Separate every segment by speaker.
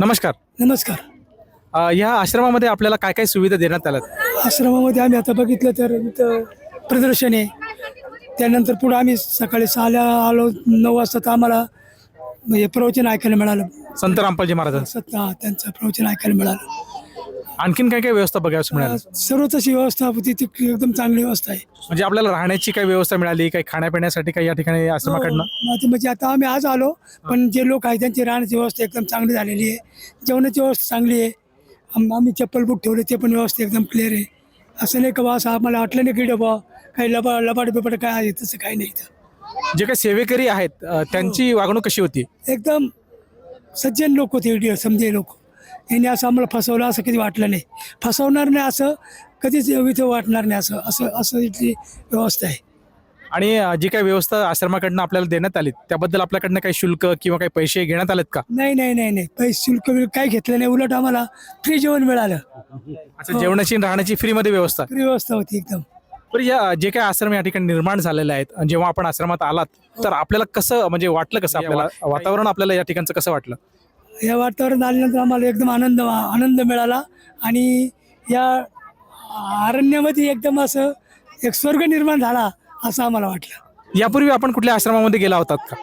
Speaker 1: नमस्कार.
Speaker 2: नमस्कार.
Speaker 1: अ, या आश्रमामध्ये आपल्याला काय काय सुविधा देण्यात आल्यात?
Speaker 2: आश्रमामध्ये आम्ही आता बघितलं तर इथं प्रदर्शन आहे त्यानंतर पुढं आम्ही सकाळी सहाला आलो नऊ वाजता तर आम्हाला म्हणजे प्रवचन ऐकायला मिळालं.
Speaker 1: संत रामपालजी महाराजांचं.
Speaker 2: सत्ता त्यांचं प्रवचन ऐकायला मिळालं.
Speaker 1: आणखीन काय काय व्यवस्था बघायला मिळाली?
Speaker 2: सर्वच अशी व्यवस्था होती ती एकदम चांगली व्यवस्था आहे.
Speaker 1: म्हणजे आपल्याला राहण्याची काही व्यवस्था मिळाली काही खाण्यापिण्यासाठी काही या ठिकाणी आश्रमाकडनं?
Speaker 2: मग म्हणजे आता आम्ही आज आलो पण जे लोक आहेत त्यांची राहण्याची व्यवस्था एकदम चांगली झालेली आहे. जेवणाची व्यवस्था चांगली आहे. आम- आम्ही चप्पल बुक ठेवले ते पण व्यवस्था एकदम क्लिअर आहे. असं नाही का बा असं आम्हाला वाटलं नाही की डबा काही लबा लबाड बिबाड काय आहे तसं काही नाही इथं.
Speaker 1: जे काही सेवेकरी आहेत त्यांची वागणूक कशी होती?
Speaker 2: एकदम सज्जन लोक होते समजे लोक. यांनी असं आम्हाला फसवलं असं कधी वाटलं नाही. फसवणार नाही असं कधीच इथं वाटणार नाही असं असं असं इथली व्यवस्था आहे.
Speaker 1: आणि अ, जी काही व्यवस्था आश्रमाकडनं आपल्याला देण्यात आली त्याबद्दल आपल्याकडनं काही शुल्क किंवा काही पैसे घेण्यात आलेत का?
Speaker 2: नाही नाही नाही नाही. पैसे शुल्क काही घेतलं नाही. उलट आम्हाला फ्री जेवण मिळालं.
Speaker 1: अच्छा जेवणाची आणि राहण्याची फ्रीमध्ये व्यवस्था.
Speaker 2: फ्री व्यवस्था होती एकदम.
Speaker 1: तर या जे काही आश्रम या ठिकाणी निर्माण झालेले आहेत आणि जेव्हा आपण आश्रमात आलात तर आपल्याला कसं म्हणजे वाटलं कसं आपल्याला? वातावरण आपल्याला या ठिकाणचं कसं वाटलं?
Speaker 2: या वातावरण आल्यानंतर आम्हाला एकदम आनंद आनंद मिळाला. आणि या अरण्यामध्ये एकदम असं एक स्वर्ग निर्माण झाला असं आम्हाला वाटलं.
Speaker 1: यापूर्वी आपण कुठल्या आश्रमामध्ये गेला होतात का?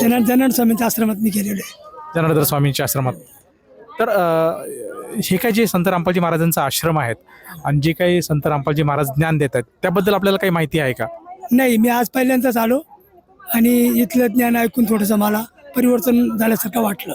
Speaker 2: जनार्द जनार्द स्वामींच्या आश्रमात मी गेलेलो आहे.
Speaker 1: जनार्दन स्वामींच्या आश्रमात. तर हे काय जे संत रामपालजी महाराजांचा आश्रम आहेत आणि जे काही संत रामपालजी महाराज ज्ञान देत आहेत त्याबद्दल आपल्याला काही माहिती आहे का?
Speaker 2: नाही मी आज पहिल्यांदाच आलो आणि इथलं ज्ञान ऐकून थोडंसं मला परिवर्तन झाल्यासारखं वाटलं.